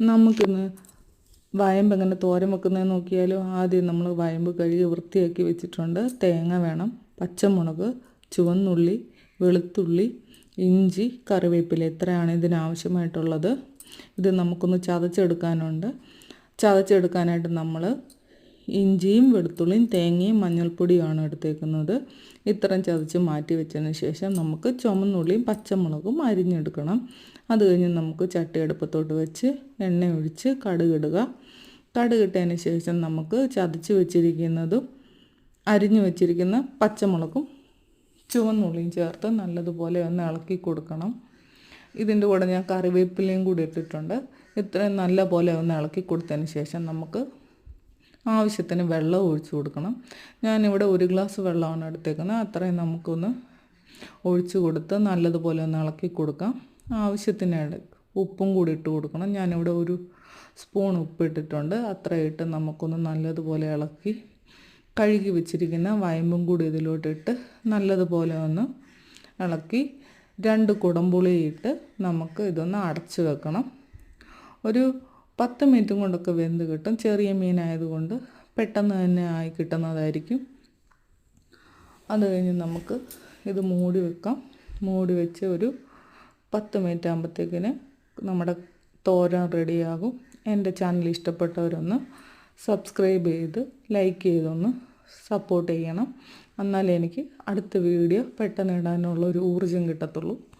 നമുക്കിന്ന് വയമ്പ് എങ്ങനെ തോരൻ വെക്കുന്നത് നോക്കിയാലും ആദ്യം നമ്മൾ വയമ്പ് കഴുകി വൃത്തിയാക്കി വെച്ചിട്ടുണ്ട്. തേങ്ങ വേണം പച്ചമുളക് ചുവന്നുള്ളി വെളുത്തുള്ളി ഇഞ്ചി കറിവേപ്പില ഇത്രയാണ് ഇതിനാവശ്യമായിട്ടുള്ളത്. ഇത് നമുക്കൊന്ന് ചതച്ചെടുക്കാനുണ്ട്. ചതച്ചെടുക്കാനായിട്ട് നമ്മൾ ഇഞ്ചിയും വെളുത്തുള്ളിയും തേങ്ങയും മഞ്ഞൾപ്പൊടിയുമാണ് എടുത്തേക്കുന്നത്. ഇത്രയും ചതച്ച് മാറ്റി വെച്ചതിന് ശേഷം നമുക്ക് ചുമന്നുള്ളിയും പച്ചമുളകും അരിഞ്ഞെടുക്കണം. അത് കഴിഞ്ഞ് നമുക്ക് ചട്ടി അടുപ്പത്തോട്ട് വെച്ച് എണ്ണ ഒഴിച്ച് കടുകിടുക കടുകിട്ടതിന് ശേഷം നമുക്ക് ചതച്ച് വെച്ചിരിക്കുന്നതും അരിഞ്ഞു വെച്ചിരിക്കുന്ന പച്ചമുളകും ചുവന്നുള്ളിയും ചേർത്ത് നല്ലതുപോലെ ഒന്ന് ഇളക്കി കൊടുക്കണം. ഇതിന്റെ കൂടെ ഞാൻ കറിവേപ്പിലയും കൂടി ഇട്ടിട്ടുണ്ട്. ഇത്രയും നല്ല പോലെ ഒന്ന് ഇളക്കി കൊടുത്തതിന് ശേഷം നമുക്ക് ആവശ്യത്തിന് വെള്ളം ഒഴിച്ചു കൊടുക്കണം. ഞാനിവിടെ ഒരു ഗ്ലാസ് വെള്ളമാണ് എടുത്തേക്കുന്നത്. അത്രയും നമുക്കൊന്ന് ഒഴിച്ചു കൊടുത്ത് നല്ലതുപോലെ ഒന്ന് ഇളക്കി കൊടുക്കാം. ആവശ്യത്തിന് ഉപ്പും കൂടി ഇട്ട് കൊടുക്കണം. ഞാനിവിടെ ഒരു സ്പൂൺ ഉപ്പ് ഇട്ടിട്ടുണ്ട്. അത്ര ഇട്ട് നമുക്കൊന്ന് നല്ലതുപോലെ ഇളക്കി കഴുകി വെച്ചിരിക്കുന്ന വയമ്പും കൂടി ഇതിലോട്ടിട്ട് നല്ലതുപോലെ ഒന്ന് ഇളക്കി രണ്ട് കുടംപുളി ഇട്ട് നമുക്ക് ഇതൊന്ന് അടച്ചു വെക്കണം. ഒരു പത്ത് മിനിറ്റും കൊണ്ടൊക്കെ വെന്ത് കിട്ടും. ചെറിയ മീനായതുകൊണ്ട് പെട്ടെന്ന് തന്നെ ആയി കിട്ടുന്നതായിരിക്കും. അത് കഴിഞ്ഞ് നമുക്ക് ഇത് മൂടി വെക്കാം. മൂടി വെച്ച് ഒരു പത്ത് മിനിറ്റ് ആകുമ്പോഴത്തേക്കിന് നമ്മുടെ തോരൻ റെഡിയാകും. എന്റെ ചാനൽ ഇഷ്ടപ്പെട്ടവരൊന്ന് സബ്സ്ക്രൈബ് ചെയ്ത് ലൈക്ക് ചെയ്തൊന്ന് സപ്പോർട്ട് ചെയ്യണം. എന്നാലേ എനിക്ക് അടുത്ത വീഡിയോ പെട്ടെന്ന് ഇടാനുള്ള ഒരു ഊർജം കിട്ടത്തുള്ളൂ.